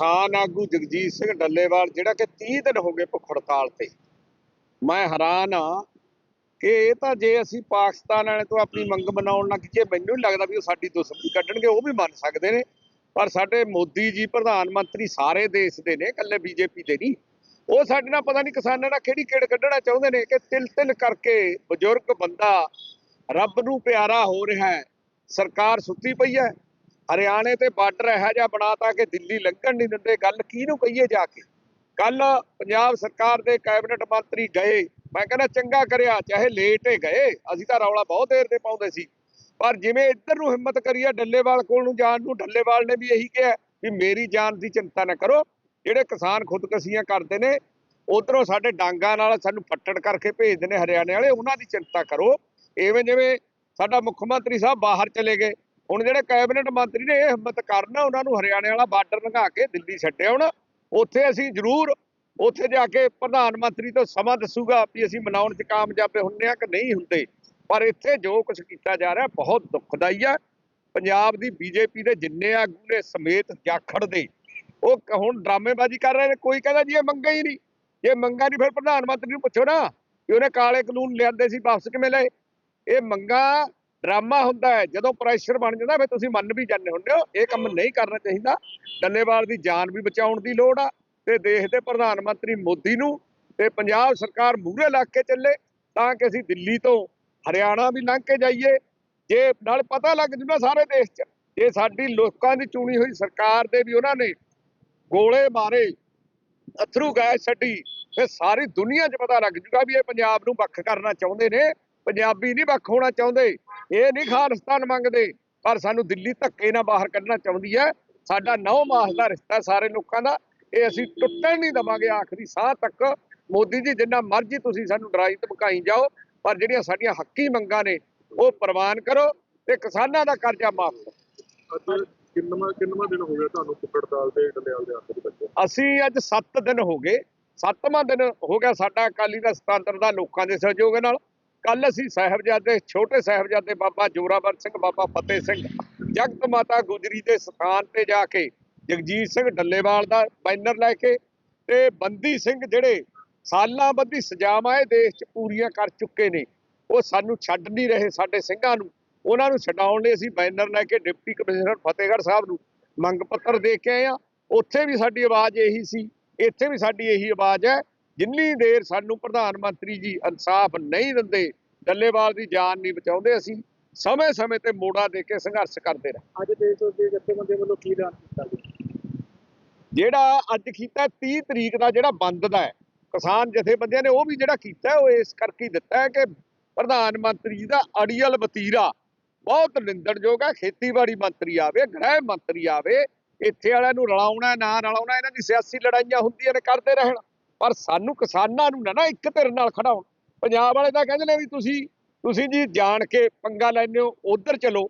ਕਿਸਾਨ ਆਗੂ ਜਗਜੀਤ ਸਿੰਘ ਡੱਲੇਵਾਲ, ਜਿਹੜਾ ਕਿ 30 ਦਿਨ ਹੋ ਗਏ ਭੁੱਖ ਹੜਤਾਲ ਤੇ। ਮੈਂ ਹੈਰਾਨ ਆ ਕਿ ਇਹ ਤਾਂ ਜੇ ਅਸੀਂ ਪਾਕਿਸਤਾਨ ਵਾਲੇ ਤੋਂ ਆਪਣੀ ਮੰਗ ਮਨਾਉਣ ਲੱਗ ਜੇ ਮੈਨੂੰ ਨਹੀਂ ਲੱਗਦਾ ਵੀ ਉਹ ਸਾਡੀ ਦੁਸ਼ਮਣੀ ਕੱਢਣਗੇ, ਉਹ ਵੀ ਮੰਨ ਸਕਦੇ ਨੇ। ਪਰ ਸਾਡੇ ਮੋਦੀ ਜੀ, ਪ੍ਰਧਾਨ ਮੰਤਰੀ ਸਾਰੇ ਦੇਸ਼ ਦੇ ਨੇ, ਇਕੱਲੇ ਬੀਜੇਪੀ ਦੇ ਨਹੀਂ। ਉਹ ਸਾਡੇ ਨਾਲ ਪਤਾ ਨਹੀਂ ਕਿਸਾਨਾਂ ਨਾਲ ਕਿਹੜੀ ਕਿਹੜ ਕੱਢਣਾ ਚਾਹੁੰਦੇ ਨੇ ਕਿ ਤਿਲ ਤਿਲ ਕਰਕੇ ਬਜ਼ੁਰਗ ਬੰਦਾ ਰੱਬ ਨੂੰ ਪਿਆਰਾ ਹੋ ਰਿਹਾ ਹੈ, ਸਰਕਾਰ ਸੁੱਤੀ ਪਈ ਹੈ। ਹਰਿਆਣੇ ਤੇ ਬਾਰਡਰ ਇਹੋ ਜਿਹਾ ਬਣਾਤਾ ਕਿ ਦਿੱਲੀ ਲੰਘਣ ਨਹੀਂ ਦਿੰਦੇ। ਗੱਲ ਕਿਹਨੂੰ ਕਹੀਏ ਜਾ ਕੇ? ਕੱਲ ਪੰਜਾਬ ਸਰਕਾਰ ਦੇ ਕੈਬਨਿਟ ਮੰਤਰੀ ਗਏ। ਮੈਂ ਕਹਿੰਦਾ ਚੰਗਾ ਕਰਿਆ, ਚਾਹੇ ਲੇਟ ਹੀ ਗਏ। ਅਸੀਂ ਤਾਂ ਰੌਲਾ ਬਹੁਤ ਦੇਰ ਦੇ ਪਾਉਂਦੇ ਸੀ। ਪਰ ਜਿਵੇਂ ਇੱਧਰ ਨੂੰ ਹਿੰਮਤ ਕਰੀ ਡੱਲੇਵਾਲ ਕੋਲ ਨੂੰ ਜਾਣ ਨੂੰ, ਡੱਲੇਵਾਲ ਨੇ ਵੀ ਇਹੀ ਕਿਹਾ ਵੀ ਮੇਰੀ ਜਾਨ ਦੀ ਚਿੰਤਾ ਨਾ ਕਰੋ। ਜਿਹੜੇ ਕਿਸਾਨ ਖੁਦਕਸ਼ੀਆਂ ਕਰਦੇ ਨੇ, ਉਧਰੋਂ ਸਾਡੇ ਡਾਂਗਾ ਨਾਲ ਸਾਨੂੰ ਫੱਟੜ ਕਰਕੇ ਭੇਜਦੇ ਨੇ ਹਰਿਆਣੇ ਵਾਲੇ, ਉਹਨਾਂ ਦੀ ਚਿੰਤਾ ਕਰੋ। ਐਵੇਂ ਜਿਵੇਂ ਸਾਡਾ ਮੁੱਖ ਮੰਤਰੀ ਸਾਹਿਬ ਬਾਹਰ ਚਲੇ ਗਏ। ਹੁਣ ਜਿਹੜੇ ਕੈਬਨਿਟ ਮੰਤਰੀ ਨੇ ਇਹ ਹਿੰਮਤ ਕਰਨ, ਉਹਨਾਂ ਨੂੰ ਹਰਿਆਣੇ ਵਾਲਾ ਬਾਰਡਰ ਲੰਘਾ ਕੇ ਦਿੱਲੀ ਛੱਡਿਆ ਹੁਣ ਉੱਥੇ ਅਸੀਂ ਜ਼ਰੂਰ ਉੱਥੇ ਜਾ ਕੇ ਪ੍ਰਧਾਨ ਮੰਤਰੀ ਤੋਂ ਸਮਾਂ ਦੱਸੂਗਾ ਵੀ ਅਸੀਂ ਮਨਾਉਣ 'ਚ ਕਾਮਯਾਬ ਹੁੰਦੇ ਆ ਕਿ ਨਹੀਂ ਹੁੰਦੇ। ਪਰ ਇੱਥੇ ਜੋ ਕੁਝ ਕੀਤਾ ਜਾ ਰਿਹਾ ਬਹੁਤ ਦੁਖਦਾਈ ਆ। ਪੰਜਾਬ ਦੀ ਬੀਜੇਪੀ ਦੇ ਜਿੰਨੇ ਆਗੂ ਨੇ ਸਮੇਤ ਜਾਖੜ ਦੇ, ਉਹ ਹੁਣ ਡਰਾਮੇਬਾਜ਼ੀ ਕਰ ਰਹੇ ਨੇ, ਕੋਈ ਕਹਿੰਦਾ ਜੀ ਇਹ ਮੰਗਾ ਹੀ ਨਹੀਂ। ਇਹ ਮੰਗਾ ਨਹੀਂ ਫਿਰ ਪ੍ਰਧਾਨ ਮੰਤਰੀ ਨੂੰ ਪੁੱਛੋ ਨਾ ਕਿ ਉਹਨੇ ਕਾਲੇ ਕਾਨੂੰਨ ਲਿਆਂਦੇ ਸੀ ਵਾਪਸ ਕਿਵੇਂ ਲਏ? ਇਹ ਮੰਗਾ ਡਰਾਮਾ ਹੁੰਦਾ ਹੈ। ਜਦੋਂ ਪ੍ਰੈਸ਼ਰ ਬਣ ਜਾਂਦਾ ਫਿਰ ਤੁਸੀਂ ਮੰਨ ਵੀ ਜਾਂਦੇ ਹੁੰਦੇ ਹੋ ਇਹ ਕੰਮ ਨਹੀਂ ਕਰਨਾ ਚਾਹੀਦਾ। ਡੱਲੇਵਾਲ ਦੀ ਜਾਨ ਵੀ ਬਚਾਉਣ ਦੀ ਲੋੜ ਆ ਤੇ ਦੇਸ਼ ਦੇ ਪ੍ਰਧਾਨ ਮੰਤਰੀ ਮੋਦੀ ਨੂੰ ਤੇ ਪੰਜਾਬ ਸਰਕਾਰ ਮੂਹਰੇ ਲੱਗ ਕੇ ਚੱਲੇ ਤਾਂ ਕਿ ਅਸੀਂ ਦਿੱਲੀ ਤੋਂ ਹਰਿਆਣਾ ਵੀ ਲੰਘ ਕੇ ਜਾਈਏ। ਜੇ ਨਾਲ ਪਤਾ ਲੱਗ ਜੂਗਾ ਸਾਰੇ ਦੇਸ਼ 'ਚ ਇਹ ਸਾਡੀ ਲੋਕਾਂ ਦੀ ਚੁਣੀ ਹੋਈ ਸਰਕਾਰ ਦੇ ਵੀ ਉਹਨਾਂ ਨੇ ਗੋਲੇ ਮਾਰੇ ਅਥਰੂ ਗੈਸ ਛੱਡੀ ਫਿਰ ਸਾਰੀ ਦੁਨੀਆ 'ਚ ਪਤਾ ਲੱਗ ਜੂਗਾ ਵੀ ਇਹ ਪੰਜਾਬ ਨੂੰ ਵੱਖ ਕਰਨਾ ਚਾਹੁੰਦੇ ਨੇ। ਪੰਜਾਬੀ ਨਹੀਂ ਵੱਖ ਹੋਣਾ ਚਾਹੁੰਦੇ। ਇਹ ਨਹੀਂ ਖਾਲਿਸਤਾਨ ਮੰਗਦੇ ਪਰ ਸਾਨੂੰ ਦਿੱਲੀ ਧੱਕੇ ਨਾਲ ਬਾਹਰ ਕੱਢਣਾ ਚਾਹੁੰਦੀ ਹੈ। ਸਾਡਾ ਨੌ ਮਾਸ ਦਾ ਰਿਸ਼ਤਾ ਸਾਰੇ ਲੋਕਾਂ ਦਾ ਇਹ ਅਸੀਂ ਟੁੱਟਣ ਨਹੀਂ ਦਵਾਂਗੇ ਆਖਰੀ ਸਾਹ ਤੱਕ। ਮੋਦੀ ਜੀ ਜਿੰਨਾ ਮਰਜ਼ੀ ਤੁਸੀਂ ਸਾਨੂੰ ਡਰਾਈ ਧਮਕਾਈ ਜਾਓ ਪਰ ਜਿਹੜੀਆਂ ਸਾਡੀਆਂ ਹੱਕੀ ਮੰਗਾਂ ਨੇ ਉਹ ਪ੍ਰਵਾਨ ਕਰੋ ਤੇ ਕਿਸਾਨਾਂ ਦਾ ਕਰਜ਼ਾ ਮਾਫ ਕਰੋ। ਦਿਨ ਹੋ ਗਿਆ ਤੁਹਾਨੂੰ ਤੇ ਦੇ ਬੱਚੇ? ਅਸੀਂ ਅੱਜ 7 ਦਿਨ ਹੋ ਗਏ। 7ਵਾਂ ਦਿਨ ਹੋ ਗਿਆ ਸਾਡਾ ਅਕਾਲੀ ਦਾ ਸਤੰਤਰ ਦਾ ਲੋਕਾਂ ਦੇ ਸਹਿਯੋਗ ਨਾਲ। ਕੱਲ ਅਸੀਂ ਸਾਹਿਬਜ਼ਾਦੇ, ਛੋਟੇ ਸਾਹਿਬਜ਼ਾਦੇ ਬਾਬਾ ਜੋਰਾਵਰ ਸਿੰਘ, ਬਾਬਾ ਫਤਿਹ ਸਿੰਘ, ਜਗਤ ਮਾਤਾ ਗੁਜਰੀ ਦੇ ਸਥਾਨ ਤੇ ਜਾ ਕੇ ਜਗਜੀਤ ਸਿੰਘ ਡੱਲੇਵਾਲ ਦਾ ਬੈਨਰ ਲੈ ਕੇ ਤੇ ਬੰਦੀ ਸਿੰਘ ਜਿਹੜੇ ਸਾਲਾਂ ਬੱਧੀ ਸਜ਼ਾਵਾਂ ਇਹ ਦੇਸ਼ 'ਚ ਪੂਰੀਆਂ ਕਰ ਚੁੱਕੇ ਨੇ, ਉਹ ਸਾਨੂੰ ਛੱਡ ਨਹੀਂ ਰਹੇ ਸਾਡੇ ਸਿੰਘਾਂ ਨੂੰ। ਉਹਨਾਂ ਨੂੰ ਛਡਾਉਣ ਲਈ ਅਸੀਂ ਬੈਨਰ ਲੈ ਕੇ ਡਿਪਟੀ ਕਮਿਸ਼ਨਰ ਫਤਿਹਗੜ੍ਹ ਸਾਹਿਬ ਨੂੰ ਮੰਗ ਪੱਤਰ ਦੇ ਕੇ ਆਏ ਆ ਉੱਥੇ ਵੀ ਸਾਡੀ ਆਵਾਜ਼ ਇਹੀ ਸੀ, ਇੱਥੇ ਵੀ ਸਾਡੀ ਇਹੀ ਆਵਾਜ਼ ਹੈ ਜਿੰਨੀ ਦੇਰ ਸਾਨੂੰ ਪ੍ਰਧਾਨ ਮੰਤਰੀ ਜੀ ਇਨਸਾਫ ਨਹੀਂ ਦਿੰਦੇ ਡੱਲੇਵਾਲ ਦੀ ਜਾਨ ਨਹੀਂ ਬਚਾਉਂਦੇ ਅਸੀਂ ਸਮੇਂ-ਸਮੇਂ ਤੇ ਮੋੜਾ ਦੇ ਕੇ ਸੰਘਰਸ਼ ਕਰਦੇ ਰਹੇ। ਅੱਜ ਦੇਸ਼ ਦੇ ਜਥੇਬੰਦੀ ਵੱਲੋਂ ਕੀ ਐਲਾਨ ਕੀਤਾ ਗਿਆ? ਜਿਹੜਾ ਅੱਜ ਕੀਤਾ 30 ਤਰੀਕ ਦਾ ਜਿਹੜਾ ਬੰਦ ਦਾ ਹੈ ਕਿਸਾਨ ਜਥੇਬੰਦੀਆਂ ਨੇ ਉਹ ਵੀ ਜਿਹੜਾ ਕੀਤਾ ਉਹ ਇਸ ਕਰਕੇ ਹੀ ਦਿੱਤਾ ਹੈ ਕਿ ਪ੍ਰਧਾਨ ਮੰਤਰੀ ਜੀ ਦਾ ਅੜੀਅਲ ਵਤੀਰਾ ਬਹੁਤ ਨਿੰਦਣਯੋਗ ਹੈ ਖੇਤੀਬਾੜੀ ਮੰਤਰੀ ਆਵੇ ਗ੍ਰਹਿ ਮੰਤਰੀ ਆਵੇ ਇੱਥੇ ਵਾਲਿਆਂ ਨੂੰ ਰਲਾਉਣਾ ਨਾ ਰਲਾਉਣਾ ਇਹਨਾਂ ਦੀ ਸਿਆਸੀ ਲੜਾਈਆਂ ਹੁੰਦੀਆਂ ਨੇ ਕਰਦੇ ਰਹਿਣ। ਪਰ ਸਾਨੂੰ ਕਿਸਾਨਾਂ ਨੂੰ ਨਾ ਇੱਕ ਧਿਰ ਨਾਲ ਖੜਾ ਹੋਣ। ਪੰਜਾਬ ਵਾਲੇ ਤਾਂ ਕਹਿੰਦੇ ਨੇ ਵੀ ਤੁਸੀਂ ਤੁਸੀਂ ਜੀ ਜਾਣ ਕੇ ਪੰਗਾ ਲੈਂਦੇ ਹੋ, ਉਧਰ ਚਲੋ।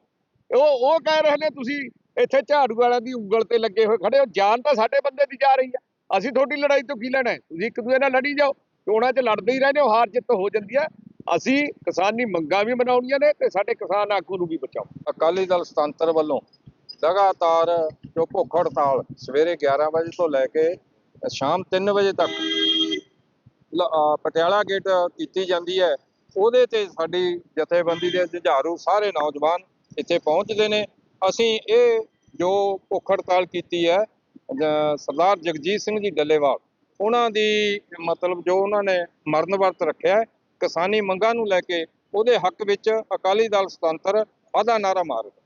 ਉਹ ਉਹ ਕਹਿ ਰਹੇ ਨੇ ਤੁਸੀਂ ਇੱਥੇ ਝਾੜੂ ਵਾਲਿਆਂ ਦੀ ਉਂਗਲ ਤੇ ਲੱਗੇ ਹੋਏ ਖੜੇ ਹੋ, ਜਾਨ ਤਾਂ ਸਾਡੇ ਬੰਦੇ ਦੀ ਜਾ ਰਹੀ ਆ। ਅਸੀਂ ਤੁਹਾਡੀ ਲੜਾਈ ਤੋਂ ਕੀ ਲੈਣਾ ਤੁਸੀਂ ਇੱਕ ਦੂਜੇ ਨਾਲ ਲੜੀ ਜਾਓ, ਚੋਣਾਂ 'ਚ ਲੜਦੇ ਹੀ ਰਹਿੰਦੇ ਹੋ, ਹਾਰ ਜਿੱਤ ਹੋ ਜਾਂਦੀ ਹੈ ਅਸੀਂ ਕਿਸਾਨੀ ਮੰਗਾਂ ਵੀ ਮਨਾਉਣੀਆਂ ਨੇ ਤੇ ਸਾਡੇ ਕਿਸਾਨ ਆਗੂ ਨੂੰ ਵੀ ਬਚਾਓ। ਅਕਾਲੀ ਦਲ ਸਤੰਤਰ ਵੱਲੋਂ ਲਗਾਤਾਰ ਜੋ ਭੁੱਖ ਹੜਤਾਲ ਸਵੇਰੇ 11 ਵਜੇ ਤੋਂ ਲੈ ਕੇ ਸ਼ਾਮ 3 ਵਜੇ ਤੱਕ ਪਟਿਆਲਾ ਗੇਟ ਕੀਤੀ ਜਾਂਦੀ ਹੈ। ਉਹਦੇ ਤੇ ਸਾਡੀ ਜਥੇਬੰਦੀ ਦੇ ਜੁਝਾਰੂ ਸਾਰੇ ਨੌਜਵਾਨ ਇੱਥੇ ਪਹੁੰਚਦੇ ਨੇ। ਅਸੀਂ ਇਹ ਜੋ ਭੁੱਖ ਹੜਤਾਲ ਕੀਤੀ ਹੈ ਸਰਦਾਰ ਜਗਜੀਤ ਸਿੰਘ ਜੀ ਡੱਲੇਵਾਲ, ਉਹਨਾਂ ਦੀ ਮਤਲਬ ਜੋ ਉਹਨਾਂ ਨੇ ਮਰਨ ਵਰਤ ਰੱਖਿਆ ਕਿਸਾਨੀ ਮੰਗਾਂ ਨੂੰ ਲੈ ਕੇ ਉਹਦੇ ਹੱਕ ਵਿੱਚ ਅਕਾਲੀ ਦਲ ਸੁਤੰਤਰ ਵਾਧਾ ਨਾਰਾ ਮਾਰਦਾ